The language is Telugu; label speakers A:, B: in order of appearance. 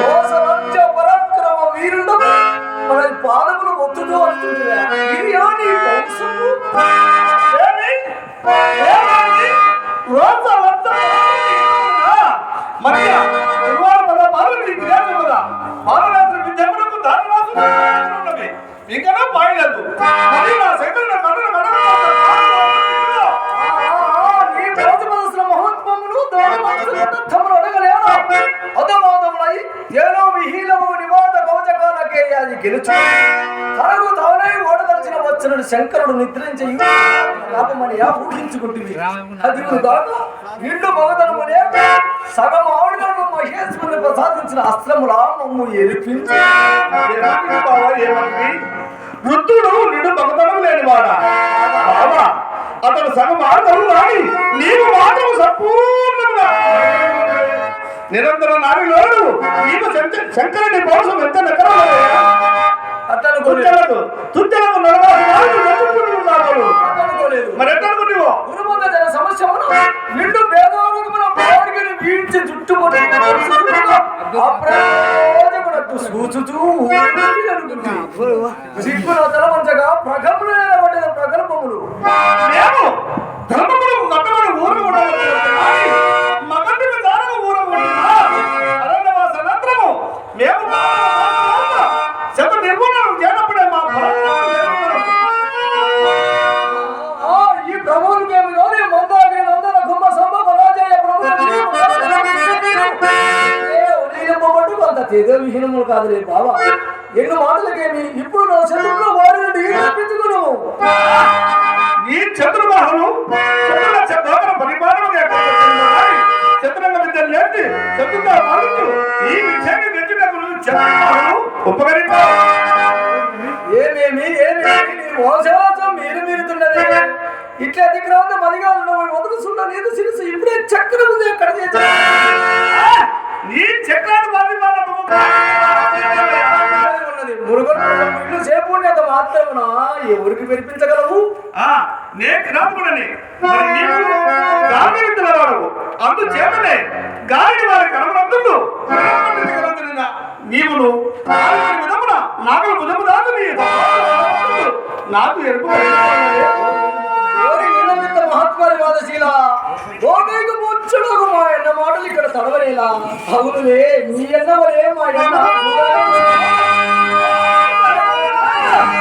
A: మోసరాజ్య పరాక్రమ వీరుడు మన పాదములు ఒత్తుతూ వస్తుంది ఇది నీ వంశము
B: మనకి గురువారం కదా పాలన విద్యార్థి కదా ఇంకా పాయలేదు మరి
A: అది గెలుచు. తనను తానే ఓడదలిచిన వచ్చిన శంకరుడు నిద్రించు. పాపమని పూజించుకుంటుంది అది కాదు వీళ్ళు మగధనమునే సగం ఆవుడుగా మహేశ్వరుని ప్రసాదించిన అస్త్రము రామము ఎరిపించి
B: వృద్ధుడు నిడు మగతనం లేనివాడా?
A: బావా
B: అతను సగం ఆడతాడు కానీ నీవు మాత్రం సంపూర్ణంగా నిరంతర నారిలోడు నీకు శంక- శంకరుని పౌరుషం ఎంత నెక్కరాలయ్యా
A: అతనుకోలేదు
B: తుచ్చలకు తుచ్చలకు నడవాలి
A: మరి
B: ఎట్లా అనుకుంటున్నావు
A: సమస్యమును నిండు బాడిగని వీడ్చి సిగ్గుల తలవంచగా ప్రగములు పడిన తెగ విహీనములు కాదులే బావా. ఎన్ని మాటలకేమి ఇప్పుడు నా నుండి తప్పించుకును
B: ఈ చతుర్బాహులు చతుర్లక్ష దోగల పరిపాలన చతురంగ విద్యలు నేర్చి చతుర్గా మారుతూ ఈ నెచ్చినప్పుడు ఉపకరించారు
A: ఏమేమి ఏమేమి? నీ మోసవాసం మీరు మీరుతున్నదే ఇట్లా దిగ్రహంతో మదిగా ఉన్నావు వదులుతున్నా నేను సిరిసి ఇప్పుడే చక్రం ఉంది చేపూడినంత మాత్రమున? ఎవరికి వినిపించగలవు?
B: అందుచేతనే గాలి వారి కనబడుతుండు నీవును విధమున నాగల భుజము నీ నాకు ఎరుపు
A: ముచ్చుడకు మా ఎన్న మాటలు ఇక్కడ తడవలేలా. అవునులే నీ ఎన్నవలే మా ఎన్న